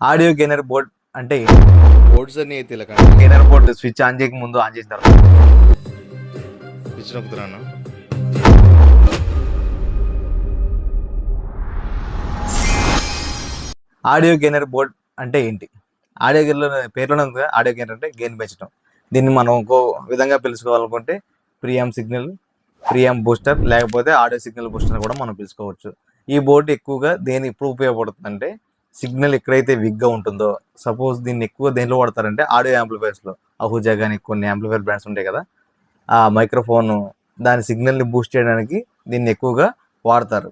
Audio gainer board అంటే boards అన్ని తెలకండి గెయినర్ బోర్డ్ స్విచ్ ఆన్ చేయక ముందు ఆన్ చేసిన తర్వాత. స్విచ్ నొక్కుతున్నాను ఆడియో గెయినర్ బోర్డ్ అంటే ఏంటి? ఆడియో గెయినర్ పేరులోనే ఉంది ఆడియో గెయినర్ అంటే గెయిన్ పెంచడం దీన్ని మనం ఇంకో విధంగా పిలుచుకోవాలనుకుంటే ప్రియామ్ సిగ్నల్ ప్రియామ్ బూస్టర్ లేకపోతే ఆడియో సిగ్నల్ బూస్టర్ కూడా మనం పిలుచుకోవచ్చు. ఈ బోర్డు ఎక్కువగా దేని ఎప్పుడు ఉపయోగపడుతుందంటే సిగ్నల్ ఎక్కడైతే విగ్గా ఉంటుందో సపోజ్ దీన్ని ఎక్కువ దేంట్లో వాడతారంటే ఆడియో యాంప్లిఫైర్స్లో అహుజా కానీ కొన్ని యాంప్లిఫైర్ బ్రాండ్స్ ఉంటాయి కదా ఆ మైక్రోఫోన్ దాని సిగ్నల్ని బూస్ట్ చేయడానికి దీన్ని ఎక్కువగా వాడతారు.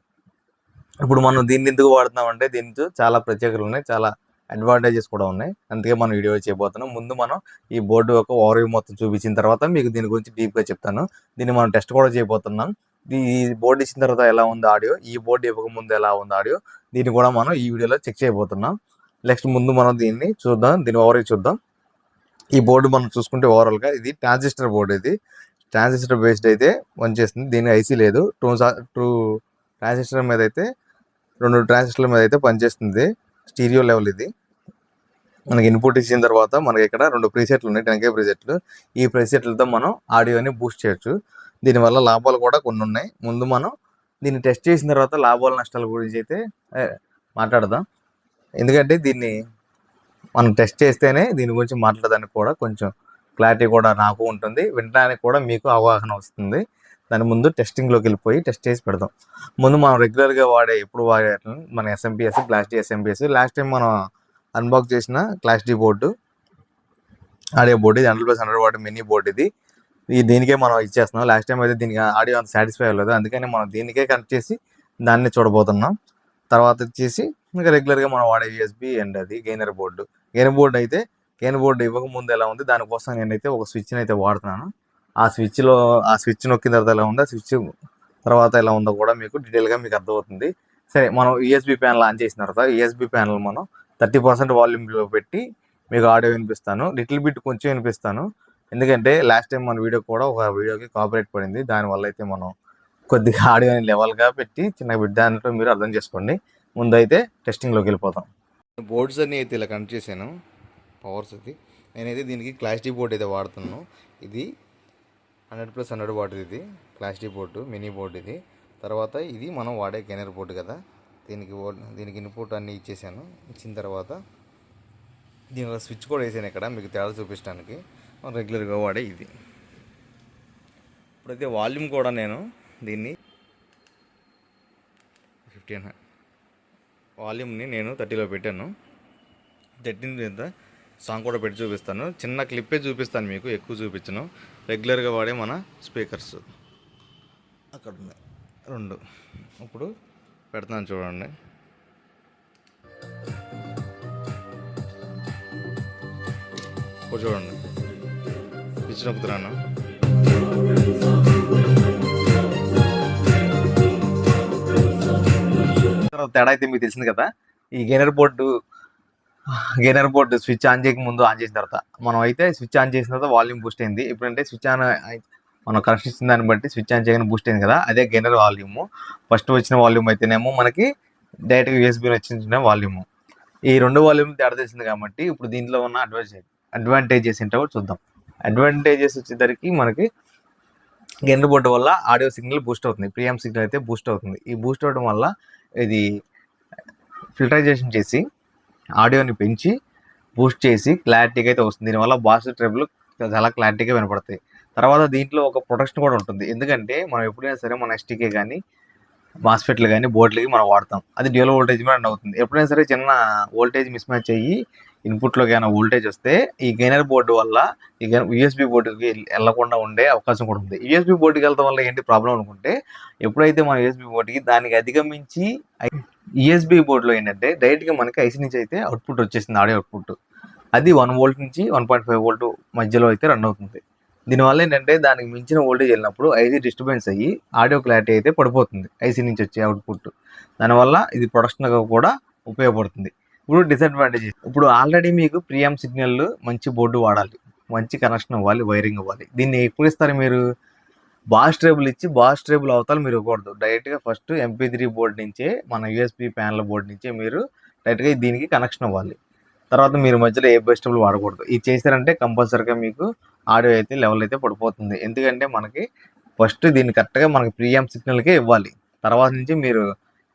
ఇప్పుడు మనం దీన్ని ఎందుకు వాడుతున్నాం అంటే దీనితో చాలా ప్రత్యేకతలు ఉన్నాయి చాలా అడ్వాంటేజెస్ కూడా ఉన్నాయి. అందుకే మనం వీడియో చేయబోతున్నాం. ముందు మనం ఈ బోర్డు యొక్క ఓవర్వ్యూ మొత్తం చూపించిన తర్వాత మీకు దీని గురించి డీప్గా చెప్తాను. దీన్ని మనం టెస్ట్ కూడా చేయబోతున్నాం. ఈ బోర్డు ఇచ్చిన తర్వాత ఎలా ఉంది ఆడియో ఈ బోర్డు ఇవ్వకముందు ఎలా ఉంది ఆడియో దీన్ని కూడా మనం ఈ వీడియోలో చెక్ చేయబోతున్నాం. నెక్స్ట్ ముందు మనం దీన్ని చూద్దాం దీని ఓవర్ చూద్దాం. ఈ బోర్డు మనం చూసుకుంటే ఓవరాల్గా ఇది ట్రాన్సిస్టర్ బోర్డు ఇది. ట్రాన్సిస్టర్ బేస్డ్ అయితే పనిచేస్తుంది దీని ఐసీ లేదు. టూ టూ ట్రాన్సిస్టర్ మీద అయితే రెండు ట్రాన్సిస్టర్ల మీద అయితే పనిచేస్తుంది. స్టీరియో లెవెల్ ఇది. మనకి ఇన్పుట్ ఇచ్చిన తర్వాత మనకి ఇక్కడ రెండు ప్రీసెట్లు ఉన్నాయి టెన్కే ప్రీసెట్లు ఈ ప్రీసెట్లతో మనం ఆడియోని బూస్ట్ చేయొచ్చు. దీనివల్ల లాభాలు కూడా కొన్ని ఉన్నాయి. ముందు మనం దీన్ని టెస్ట్ చేసిన తర్వాత లాభాల నష్టాల గురించి అయితే మాట్లాడదాం. ఎందుకంటే దీన్ని మనం టెస్ట్ చేస్తేనే దీని గురించి మాట్లాడడానికి కూడా కొంచెం క్లారిటీ కూడా నాకు ఉంటుంది. వినడానికి కూడా మీకు అవగాహన వస్తుంది. దాని ముందు టెస్టింగ్లోకి వెళ్ళిపోయి టెస్ట్ చేసి పెడదాం. ముందు మనం రెగ్యులర్గా వాడే ఎప్పుడు వాడే మన SMPS class D SMPS last time మనం అన్బాక్స్ చేసిన క్లాస్ డి బోర్డు ఆడే బోర్డు ఇది hundred plus hundred watt mini board ఇది. ఈ దీనికే మనం ఇచ్చేస్తున్నాం. లాస్ట్ టైం అయితే దీనికి ఆడియో అంత సాటిస్ఫై అవ్వలేదు. అందుకని మనం దీనికే కనెక్ట్ చేసి దాన్ని చూడబోతున్నాం. తర్వాత వచ్చేసి ఇంకా రెగ్యులర్గా మనం వాడే యూఎస్బి అండ్ అది గెయినర్ బోర్డు. గెయినర్ బోర్డు అయితే గెయినర్ బోర్డు ఇవ్వక ముందు ఎలా ఉంది దానికోసం నేనైతే ఒక స్విచ్ని అయితే వాడుతున్నాను. ఆ స్విచ్లో ఆ స్విచ్ నొక్కిన తర్వాత ఎలా ఉందో ఆ స్విచ్ తర్వాత ఎలా ఉందో కూడా మీకు డీటెయిల్గా మీకు అర్థమవుతుంది. సరే మనం యూఎస్బి ప్యానల్ ఆన్ చేసిన తర్వాత యూఎస్బి ప్యానల్ మనం థర్టీ పర్సెంట్ వాల్యూమ్లో పెట్టి మీకు ఆడియో వినిపిస్తాను. లిటిల్ బిట్ కొంచెం వినిపిస్తాను. ఎందుకంటే లాస్ట్ టైం మన వీడియో కూడా ఒక వీడియోకి కాపరేట్ పడింది. దానివల్ల అయితే మనం కొద్దిగా ఆడియోని లెవెల్గా పెట్టి చిన్న బిట్ దాంట్లో మీరు అర్థం చేసుకోండి. ముందైతే టెస్టింగ్లోకి వెళ్ళిపోతాం బోర్డ్స్ అన్ని అయితే ఇలా కనెక్ట్ చేశాను. పవర్స్ ఇది నేనైతే దీనికి క్లాస్ డి అయితే వాడుతున్నాను. ఇది హండ్రెడ్ ప్లస్ హండ్రెడ్ వాటర్ ఇది. Class D board mini board ఇది. తర్వాత ఇది మనం వాడే కెనర్ బోర్డు కదా. దీనికి దీనికి ఇన్పుట్ అన్నీ ఇచ్చేసాను ఇచ్చిన తర్వాత దీని స్విచ్ కూడా వేసాను ఇక్కడ. మీకు తేడా చూపించడానికి రెగ్యులర్గా వాడే ఇది. ఇప్పుడైతే వాల్యూమ్ కూడా నేను దీన్ని ఫిఫ్టీన్ వాల్యూమ్ని నేను థర్టీలో పెట్టాను. థర్టీన్ మీద సాంగ్ కూడా పెట్టి చూపిస్తాను. చిన్న క్లిప్పే చూపిస్తాను మీకు ఎక్కువ చూపించను. రెగ్యులర్గా వాడే మన స్పీకర్స్. అక్కడ ఉన్నాయి. రెండు. ఇప్పుడు పెడతాను చూడండి. ఇప్పుడు చూడండి. పిలిచి నొక్కుతున్నాను తేడా అయితే మీకు తెలిసింది కదా? ఈ gainer board gainer board switch on చేయక ముందు ఆన్ చేసిన తర్వాత మనం అయితే స్విచ్ ఆన్ చేసిన తర్వాత వాల్యూమ్ బూస్ట్ అయింది. ఇప్పుడంటే స్విచ్ ఆన్ మనం కనెక్షన్ ఇచ్చిన దాన్ని బట్టి స్విచ్ ఆన్ చేయగానే బూస్ట్ అయింది కదా? అదే గెనర్ వాల్యూమ్. ఫస్ట్ వచ్చిన వాల్యూమ్ అయితేనేమో మనకి డైరెక్ట్గా యూఎస్బీ వచ్చిన వాల్యూమ్. ఈ రెండు వాల్యూమ్ తేడా తెలిసింది కాబట్టి ఇప్పుడు దీంట్లో ఉన్న అడ్వాంటేజ్ అడ్వాంటేజెస్ ఏంటో కూడా చూద్దాం. అడ్వాంటేజెస్ వచ్చేసరికి మనకి గెయినర్ బోర్డు వల్ల ఆడియో సిగ్నల్ బూస్ట్ అవుతుంది. ప్రియం సిగ్నల్ అయితే బూస్ట్ అవుతుంది. ఈ బూస్ట్ అవడం వల్ల ఇది ఫిల్టరైజేషన్ చేసి ఆడియోని పెంచి బూస్ట్ చేసి క్లారిటీగా అయితే వస్తుంది. దీనివల్ల బాస్ ట్రబుల్ చాలా క్లారిటీగా వినపడతాయి. తర్వాత దీంట్లో ఒక ప్రొటెక్షన్ కూడా ఉంటుంది. ఎందుకంటే మనం ఎప్పుడైనా సరే మన ఎస్టీకే కానీ మాస్ఫెట్లు కానీ బోర్డులకి మనం వాడతాం. అది డ్యూల్ వోల్టేజ్ మీద రన్ అవుతుంది. ఎప్పుడైనా సరే చిన్న వోల్టేజ్ మిస్ మ్యాచ్ అయ్యి ఇన్పుట్లోకి ఏమైనా వోల్టేజ్ వస్తే ఈ గైనర్ బోర్డు వల్ల ఈ యూఎస్బి బోర్డుకి వెళ్ళకుండా ఉండే అవకాశం కూడా ఉంది. యూఎస్బి బోర్డుకి వెళ్ళడం వల్ల ఏంటి ప్రాబ్లం అనుకుంటే ఎప్పుడైతే మన యూఎస్బి బోర్డుకి దానికి అధిగమించి యూఎస్బి బోర్డులో ఏంటంటే డైరెక్ట్గా మనకి ఐసీ నుంచి అయితే అవుట్పుట్ వచ్చేసింది ఆడియో అవుట్పుట్ అది వన్ వోల్ట్ నుంచి వన్ పాయింట్ ఫైవ్ వోల్ట్ మధ్యలో అయితే రన్ అవుతుంది. దీనివల్ల ఏంటంటే దానికి మించిన వోల్టేజ్ వెళ్ళినప్పుడు ఐసీ డిస్టర్బెన్స్ అయ్యి ఆడియో క్లారిటీ అయితే పడిపోతుంది ఐసీ నుంచి వచ్చే అవుట్పుట్. దానివల్ల ఇది ప్రొడక్షన్గా కూడా ఉపయోగపడుతుంది. ఇప్పుడు డిసడ్వాంటేజ్ ఇప్పుడు ఆల్రెడీ మీకు ప్రియం సిగ్నల్ మంచి బోర్డు వాడాలి మంచి కనెక్షన్ ఇవ్వాలి వైరింగ్ ఇవ్వాలి. దీన్ని ఎప్పుడు ఇస్తారు మీరు? బాస్ ట్రేబుల్ ఇచ్చి బాస్ ట్రేబుల్ అవతల మీరు ఇవ్వకూడదు. డైరెక్ట్గా ఫస్ట్ ఎంపీ త్రీ బోర్డు నుంచే మన యూఎస్పి ప్యానల్ బోర్డు నుంచే మీరు డైరెక్ట్గా దీనికి కనెక్షన్ ఇవ్వాలి. తర్వాత మీరు మధ్యలో ఏ బెస్టబుల్ వాడకూడదు. ఇది చేశారంటే కంపల్సరీగా మీకు ఆడియో అయితే లెవెల్ అయితే పడిపోతుంది. ఎందుకంటే మనకి ఫస్ట్ దీన్ని కరెక్ట్గా మనకి ప్రీఎం సిగ్నల్కే ఇవ్వాలి. తర్వాత నుంచి మీరు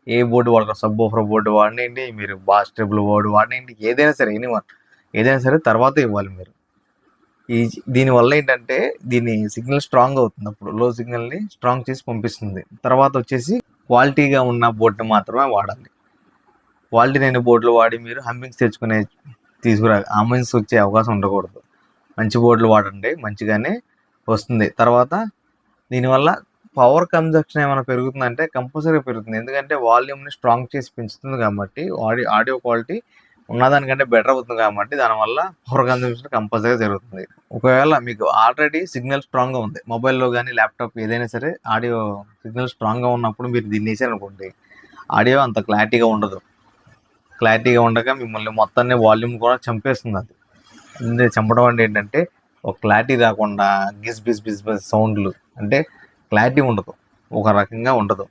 ఏ బోర్డు వాడక సబ్ ఓఫర్ బోర్డు వాడినండి మీరు బాస్ ట్రిబుల్ బోర్డు వాడినండి ఏదైనా సరే ఎనీ వన్ ఏదైనా సరే తర్వాత ఇవ్వాలి మీరు. ఈ దీనివల్ల ఏంటంటే దీని సిగ్నల్ స్ట్రాంగ్ అవుతుంది. అప్పుడు లో సిగ్నల్ని స్ట్రాంగ్ చేసి పంపిస్తుంది. తర్వాత వచ్చేసి క్వాలిటీగా ఉన్న బోర్డుని మాత్రమే వాడాలి. క్వాలిటీ లేని బోర్డులు వాడి మీరు హమ్మింగ్స్ తెచ్చుకునే తీసుకురా హమ్మింగ్స్ వచ్చే అవకాశం ఉండకూడదు. మంచి బోర్డులు వాడండి మంచిగానే వస్తుంది. తర్వాత దీనివల్ల పవర్ కన్జప్షన్ ఏమైనా పెరుగుతుందంటే కంపల్సరీ పెరుగుతుంది. ఎందుకంటే వాల్యూమ్ని స్ట్రాంగ్ చేసి పెంచుతుంది కాబట్టి ఆడియో ఆడియో క్వాలిటీ ఉన్నదానికంటే బెటర్ అవుతుంది కాబట్టి దానివల్ల పవర్ కన్జంప్షన్ కంపల్సరీ జరుగుతుంది. ఒకవేళ మీకు ఆల్రెడీ సిగ్నల్ స్ట్రాంగ్గా ఉంది మొబైల్లో కానీ ల్యాప్టాప్ ఏదైనా సరే ఆడియో సిగ్నల్ స్ట్రాంగ్గా ఉన్నప్పుడు మీరు దీన్ని అనుకోండి ఆడియో అంత క్లారిటీగా ఉండదు. క్లారిటీగా ఉండక మిమ్మల్ని మొత్తాన్ని వాల్యూమ్ కూడా చంపేస్తుంది అది. చంపడం అంటే ఏంటంటే ఒక క్లారిటీ రాకుండా గిస్ బిజ్ బిజ్ బిజ్ సౌండ్లు. అంటే క్లారిటీ ఉండదు. ఒక రకంగా ఉండదు.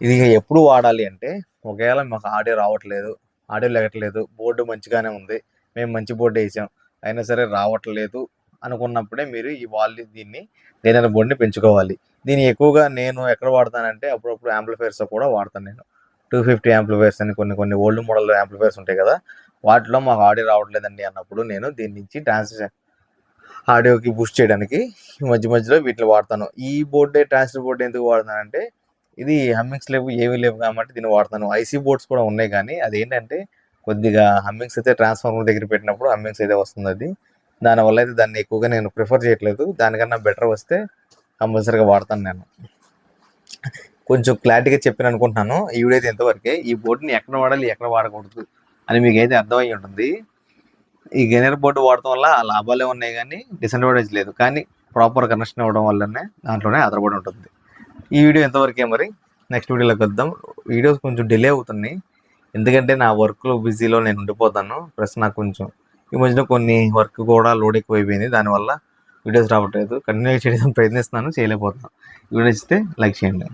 ఇది ఎప్పుడు వాడాలి అంటే ఒకవేళ మాకు ఆడియో రావట్లేదు ఆడియో లేగట్లేదు బోర్డు మంచిగానే ఉంది మేము మంచి బోర్డు వేసాం అయినా సరే రావట్లేదు అనుకున్నప్పుడే మీరు ఈ వాల్యూ దీన్ని ఏదైనా బోర్డుని పెంచుకోవాలి. దీన్ని ఎక్కువగా నేను ఎక్కడ వాడతానంటే అప్పుడప్పుడు యాంప్లిఫైర్స్ కూడా వాడతాను నేను. టూ ఫిఫ్టీ యాంప్లిఫైర్స్ అని కొన్ని కొన్ని ఓల్డ్ మోడల్ యాంప్లిఫైర్స్ ఉంటాయి కదా వాటిలో మాకు ఆడియో రావట్లేదండి అన్నప్పుడు నేను దీని నుంచి ట్రాన్స్లేషన్ ఆడియోకి బూస్ట్ చేయడానికి మధ్య మధ్యలో వీటిని వాడతాను. ఈ బోర్డే ట్రాన్స్ఫర్ బోర్డు ఎందుకు వాడుతానంటే ఇది హమ్మింగ్స్ లేవు ఏమీ లేవు కాబట్టి దీన్ని వాడతాను. ఐసీ బోర్డ్స్ కూడా ఉన్నాయి కానీ అది ఏంటంటే కొద్దిగా హమ్మింగ్స్ అయితే ట్రాన్స్ఫార్మర్ దగ్గర పెట్టినప్పుడు హమ్మింగ్స్ అయితే వస్తుంది అది. దానివల్ల అయితే దాన్ని ఎక్కువగా నేను ప్రిఫర్ చేయట్లేదు. దానికన్నా బెటర్ వస్తే కంపల్సరీగా వాడతాను నేను. కొంచెం క్లారిటీగా చెప్పాను అనుకుంటున్నాను. ఈ వీడియో అయితే ఎంతవరకే ఈ బోర్డుని ఎక్కడ వాడాలి ఎక్కడ వాడకూడదు? అని మీకు అయితే అర్థమై ఉంటుంది. ఈ గెనర్ బోర్డు వాడటం వల్ల లాభాలే ఉన్నాయి కానీ డిసడ్వాంటేజ్ లేదు. కానీ ప్రాపర్ కనెక్షన్ ఇవ్వడం వల్లనే దాంట్లోనే ఆధారపడి ఉంటుంది. ఈ వీడియో ఎంతవరకే మరి. నెక్స్ట్ వీడియోలోకి వద్దాం వీడియోస్ కొంచెం డిలే అవుతున్నాయి. ఎందుకంటే నా వర్క్లో బిజీలో నేను ఉండిపోతాను. ప్లస్ నాకు కొంచెం ఈ మధ్యన కొన్ని వర్క్ కూడా లోడ్ ఎక్కువైపోయింది. దానివల్ల వీడియోస్ రావట్లేదు. కంటిన్యూ చేయడానికి ప్రయత్నిస్తున్నాను. చేయలేకపోతున్నాను. వీడియో ఇస్తే లైక్ చేయండి.